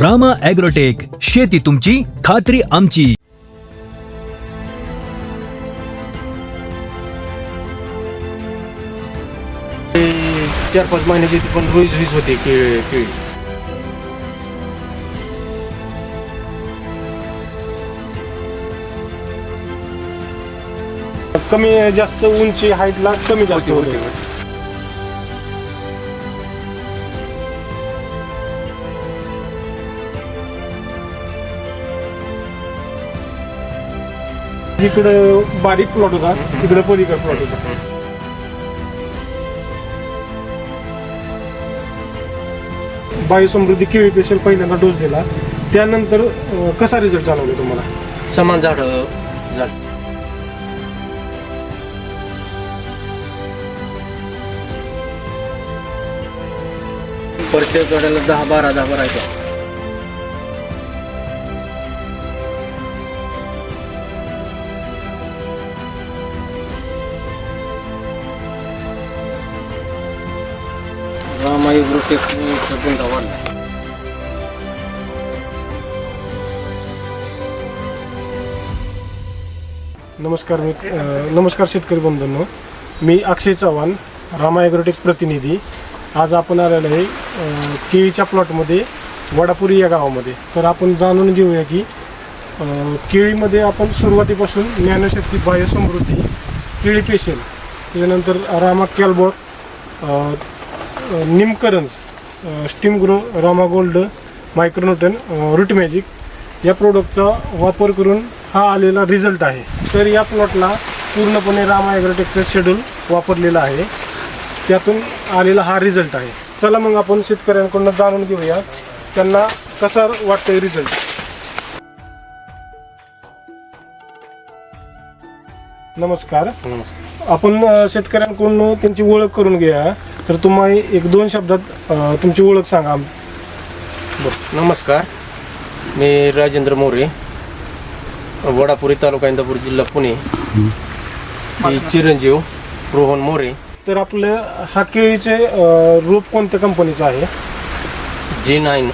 Rama agrotech शेती तुमची खात्री आमची. चार पाच महिन्याची ती पण रुईज रुईज होती केळी केळी कमी जास्त उंची हाईटला कमी जास्त होती, इकडं बारीक प्लॉट होता तिकडं पलीकडे प्लॉट होता. बायोसमृद्धी केळी पेशल पहिल्यांदा डोस दिला. त्यानंतर अं, कसा रिझल्ट जाणवला तुम्हाला? समान झाड झाड. प्रत्येक गड्याला दहा बारा दहा बारा येतो रामाई टेक्निकचा गुंडा वाढला नमस्कार मी नमस्कार शेतकरी बंधूंनो. मी अक्षय चव्हाण रामा ॲग्रोटेक प्रतिनिधी. आज आपण आलेलो आहे केळीच्या प्लॉटमध्ये वडापुरी या गावामध्ये. तर आपण जाणून घेऊया की केळीमध्ये आपण सुरुवातीपासून ज्ञानशक्ती बाह्यसमृद्धी केळी पेशल त्याच्यानंतर रामा कॅलबॉट अं, steam grow Rama gold micronutrient um, root magic या प्रोडक्टचा वापर करून हा आलेला रिझल्ट आहे. तर या प्लॉटला पूर्णपणे रामा ॲग्रोटेकचं शेड्यूल वापरलेलं आहे. त्यातून आलेला हा रिझल्ट आहे. चला मग आपण शेतकऱ्यांकडून जाणून घेऊया त्यांना कसा वाटतोय रिझल्ट नमस्कार. नमस्कार. आपण शेतकऱ्यांकडून त्यांची ओळख करून घ्या तर तुम्हाला एक दोन शब्दात अ, तुमची ओळख सांगा. नमस्कार. मी राजेंद्र मोरे. वडापुरी तालुका इंदापूर जिल्हा पुणे. मी चिरंजीव रोहन मोरे. तर आपलं हा केळीचे अ, रोप कोणत्या कंपनीचं आहे? G nine.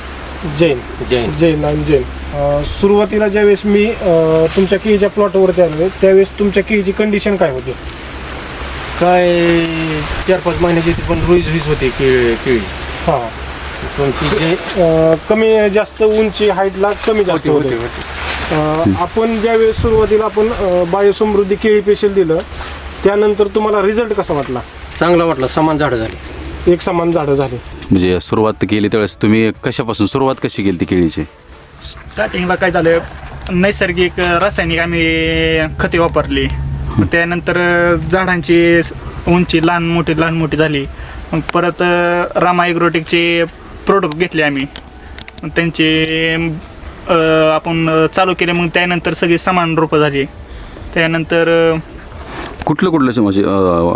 जैन. जैन. जैन आणि जैन. अ, सुरुवातीला ज्यावेळेस मी अ, तुमच्या केळीच्या प्लॉटवरती आलो त्यावेळेस तुमच्या केळीची कंडिशन काय होती? काय चार पाच महिन्याची ती पण रुईज वीज होती केळी केळी. हां. तुमची जे अ, कमी जास्त उंची हाईटला कमी जास्त होती होते होती. होती. अ, आपण ज्यावेळेस सुरुवातीला आपण अ, बायोसमृद्धी केळी पेशल दिलं त्यानंतर तुम्हाला रिझल्ट कसा वाटला? चांगला वाटला समान झाडं झाली. एक समान झाडं झाली. म्हणजे सुरुवात केली त्यावेळेस तुम्ही कशापासून सुरुवात कशी केली ती केळीची? स्टार्टिंगला काय झालं नैसर्गिक रासायनिक आम्ही खते वापरली. मग त्यानंतर झाडांची उंची लहान मोठी लहान मोठी झाली. मग परत रामा एग्रोटेकचे प्रोडक्ट घेतले आम्ही. मग त्यांचे आपण चालू केले. मग त्यानंतर सगळी समान रोपं झाली. त्यानंतर कुठलं कुठलं म्हणजे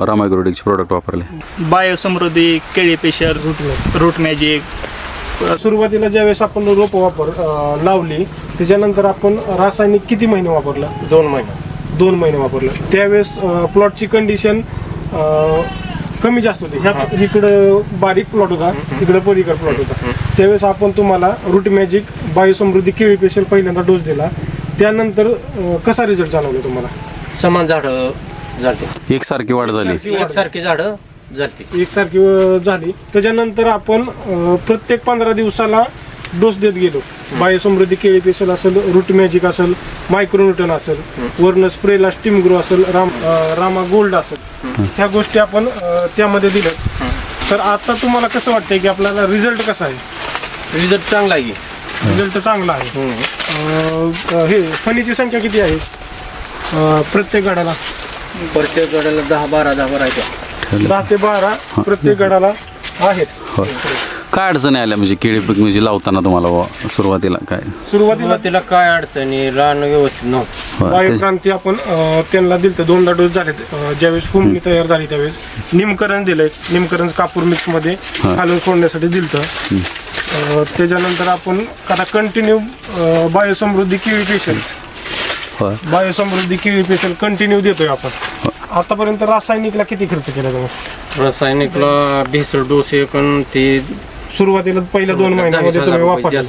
रामायग्रोटिकचे प्रोडक्ट वापरले? बायोसमृद्धी केळी पेशल रूट रूट मॅजिक. सुरुवातीला ज्यावेळेस आपण रोप वापर लावली त्याच्यानंतर आपण रासायनिक किती महिने वापरलं? दोन महिने. दोन महिने वापरलं. त्यावेळेस प्लॉटची कंडिशन कमी जास्त होती. ह्या इकडं बारीक प्लॉट होता तिकडं पलीकड प्लॉट होता. त्यावेळेस आपण तुम्हाला रूट मॅजिक बायोसमृद्धी केळी पेशल पहिल्यांदा डोस दिला. त्यानंतर कसा रिझल्ट जाणवला तुम्हाला? समान झाडं झाली एकसारखी वाढ झाली. एकसारखी झाडं झाली. एकसारखी झाली. त्याच्यानंतर आपण प्रत्येक पंधरा दिवसाला डोस देत गेलो. बायोसमृद्धी केळी पेशल असेल रूट मॅजिक असेल मायक्रोन्यूटन असेल वर्ण स्प्रेला स्टीम ग्रो असेल राम रामा गोल्ड असेल. ह्या गोष्टी आपण त्यामध्ये दिल्या तर आता तुम्हाला कसं वाटतंय की आपल्याला रिझल्ट कसा आहे? रिझल्ट चांगला आहे. रिझल्ट चांगला आहे. हे फणीची संख्या किती आहे? प्रत्येक गडाला? प्रत्येक गड्याला दहा बारा दहा बारा दहा ते बारा प्रत्येक गडाला आहेत. काय अडचणी आल्या? म्हणजे केळी पीक म्हणजे लावताना तुम्हाला बुवा सुरुवातीला काय? सुरुवातीला सुरुवातीला काय अडचणी? रान व्यवस्थित नव्हतं. ते- वायुक्रांती आपण अ, त्यांना दिलं दोनदा डोस झाले ज्यावेळेस हुमणी तयार झाली त्यावेळेस निमकरण दिलंय. निमकरण कापूर मिक्समध्ये हा. खालून सोडण्यासाठी दिलत. त्याच्यानंतर आपण आता कंटिन्यू बायोसमृद्धी केळी पेशल. बायोसमृद्धी केळी पेशल कंटिन्यू देतोय आपण. आतापर्यंत रासायनिकला किती खर्च केला तुम्ही? रासायनिकला भेसळ डोस एक ते सुरुवातीला पहिल्या दोन महिन्यामध्ये तुम्ही वापरले.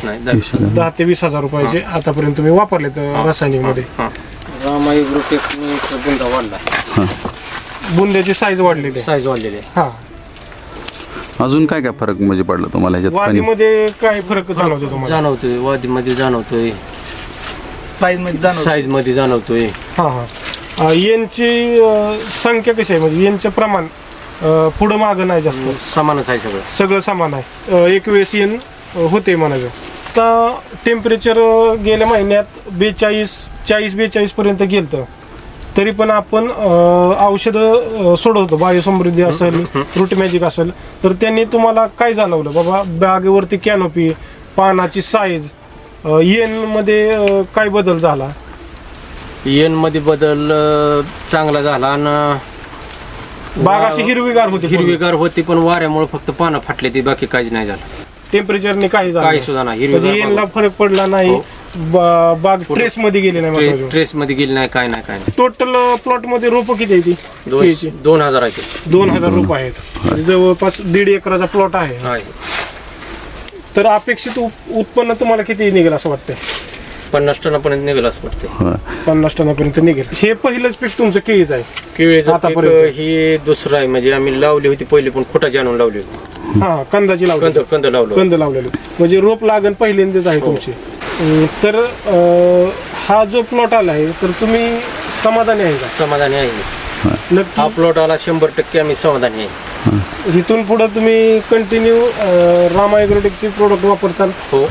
दहा ते वीस हजार रुपयाचे आतापर्यंत तुम्ही वापरलेत रासायनिकमध्ये हा. रामाई बुंदा वाढला. बुंद्याची साईज वाढलेली आहे. साईज वाढलेली आहे. हा. अजून काय काय फरक म्हणजे पडला तुम्हाला ह्याच्यात? पाणी वादीमध्ये काय फरक जाणवतो तुम्हाला? जाणवतोय. वादीमध्ये जाणवतोय. साईजमध्ये जाणवत साईजमध्ये जाणवतोय. हा हा. अं, यांची अं, संख्या कशी आहे? म्हणजे यांचं प्रमाण अं, पुढं मागं नाही जास्त. समानच आहे सगळं. सगळं समान आहे. अं, एक वेळेस अं, होते म्हणायचं. आता टेम्परेचर गेल्या महिन्यात बेचाळीस चाळीस बेचाळीस पर्यंत गेलं तरी पण आपण अं, औषधं अं, सोडवतो. बायोसमृद्धी असेल रूट मॅजिक असेल. तर त्यांनी तुम्हाला काय जाणवलं? बाबा बागेवरती कॅनोपी पानाची साईज येन मध्ये अं, काय बदल झाला? येन मध्ये बदल अं, चांगला झाला आणि बाग अशी हिरवीगार होती हिरवीगार होती पण वाऱ्यामुळे फक्त पानं फाटले ती बाकी काहीच नाही झालं टेम्परेचरने काही झालं काही नाही. सुद्धा नाही म्हणजे फरक पडला नाही हो. बा- बाग ट्रेस मध्ये गेली नाही. ट्रेस मध्ये गेली नाही काय नाही काय नाही टोटल प्लॉटमध्ये रोप किती आहे ती दोन केळीची? दोन हजार आहे. दोन हजार रोप आहेत म्हणजे जवळपास दीड एकराचा प्लॉट आहे आहे. तर अपेक्षित उप- उत्पन्न तुम्हाला किती निघेल असं वाटतंय पन्नास टनापर्यंत निघेल असं वाटते होय. पन्नास टनापर्यंत निघेल हे पहिलंच पीक तुमचं केळीच आहे केळीचं पीक आतापर्यंत. ही दुसरं आहे. म्हणजे आम्ही लावली होती पहिली पण खोटाची आणून लावली होती. हा कंदाची कंद लावली कंद लावलं. कंद लावलेली. म्हणजे रोप लागण पहिल्यांदाच आहे तुमची. अं, तर अं, हा जो प्लॉट आला आहे तर तुम्ही समाधानी आहे का? समाधानी आहे. हा नक्की प्लॉट आला शंभर टक्के आम्ही समाधानी आहे. इथून पुढे तुम्ही कंटिन्यू रामा ॲग्रोटेकचे प्रोडक्ट वापरताल. हो.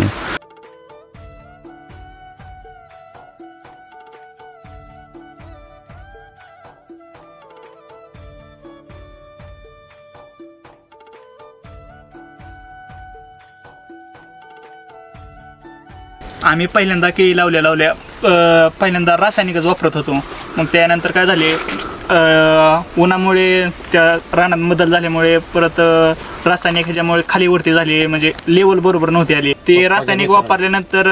आम्ही पहिल्यांदा केळी लावल्या लावल्या पहिल्यांदा रासायनिकच वापरत होतो. मग त्यानंतर काय झाले उन्हामुळे त्या रानात बदल झाल्यामुळे परत रासायनिक ह्याच्यामुळे खाली वरती झाली म्हणजे लेवल बरोबर नव्हती आली. ते रासायनिक वापरल्यानंतर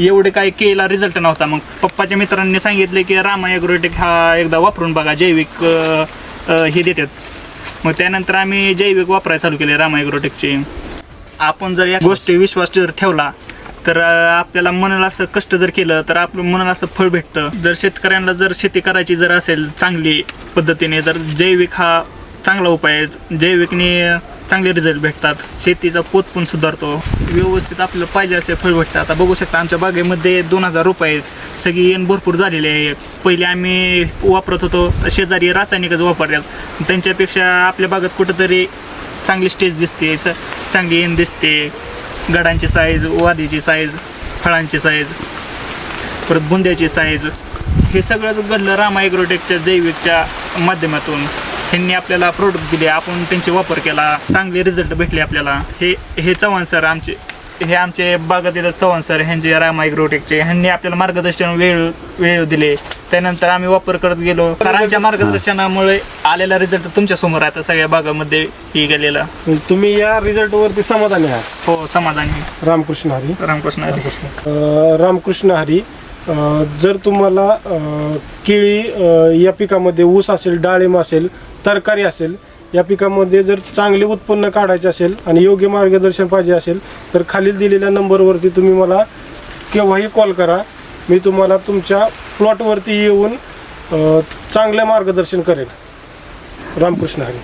एवढे काही केळीला रिझल्ट नव्हता. मग पप्पाच्या मित्रांनी सांगितले की रामा ॲग्रोटेक हा एकदा वापरून बघा जैविक हे देतात. मग त्यानंतर आम्ही जैविक वापरायला चालू केले रामा ॲग्रोटेकचे आपण जर या गोष्टी विश्वास जर ठेवला तर आपल्याला मनाला असं कष्ट जर केलं तर आपलं मनाला असं फळ भेटतं. जर शेतकऱ्यांना जर शेती करायची जर असेल चांगली पद्धतीने तर जैविक हा चांगला उपाय आहे. जैविकने चांगले रिझल्ट भेटतात. शेतीचा पोत पण सुधारतो. व्यवस्थित आपल्याला पाहिजे असे फळ भेटतात. आता बघू शकता आमच्या बागेमध्ये दोन हजार रुपये आहेत. सगळी येण भरपूर झालेली आहे. पहिले आम्ही वापरत होतो शेजारी रासायनिकच वापरतात. त्यांच्यापेक्षा आपल्या बागेत कुठंतरी चांगली स्टेज दिसते स चांगली येण दिसते. गडांची साईज वादीची साईज फळांची साईज परत बुंद्याची साईज हे सगळंच घडलं रामा ॲग्रोटेकच्या जैविकच्या माध्यमातून त्यांनी आपल्याला प्रोडक्ट दिले आपण त्यांचे वापर केला चांगले रिझल्ट भेटले आपल्याला. हे हे चव्हाण सर आमचे हे आमचे बागातील चव्हाण सर ह्यांचे रामा ॲग्रोटेकचे ह्यांनी आपल्याला मार्गदर्शन वेळ वेळ दिले. त्यानंतर आम्ही वापर करत गेलो. सरांच्या मार्गदर्शनामुळे आलेला रिझल्ट तुमच्यासमोर आहे आता सगळ्या भागामध्ये ही गेलेला. म्हणजे तुम्ही या रिझल्ट वरती समाधानी आहात? हो समाधानी. रामकृष्ण हरी. रामकृष्ण हरी. अं, रामकृष्ण हरी अं, जर तुम्हाला अं, केळी अं, या पिकामध्ये ऊस असेल डाळिंब असेल तरकारी असेल या पिकामध्ये जर चांगले उत्पन्न काढायचे असेल आणि योग्य मार्गदर्शन पाहिजे असेल तर खालील दिलेल्या नंबरवरती तुम्ही मला केव्हाही कॉल करा. मी तुम्हाला तुमच्या प्लॉटवरती येऊन चांगले मार्गदर्शन करेन. रामकृष्ण हरी.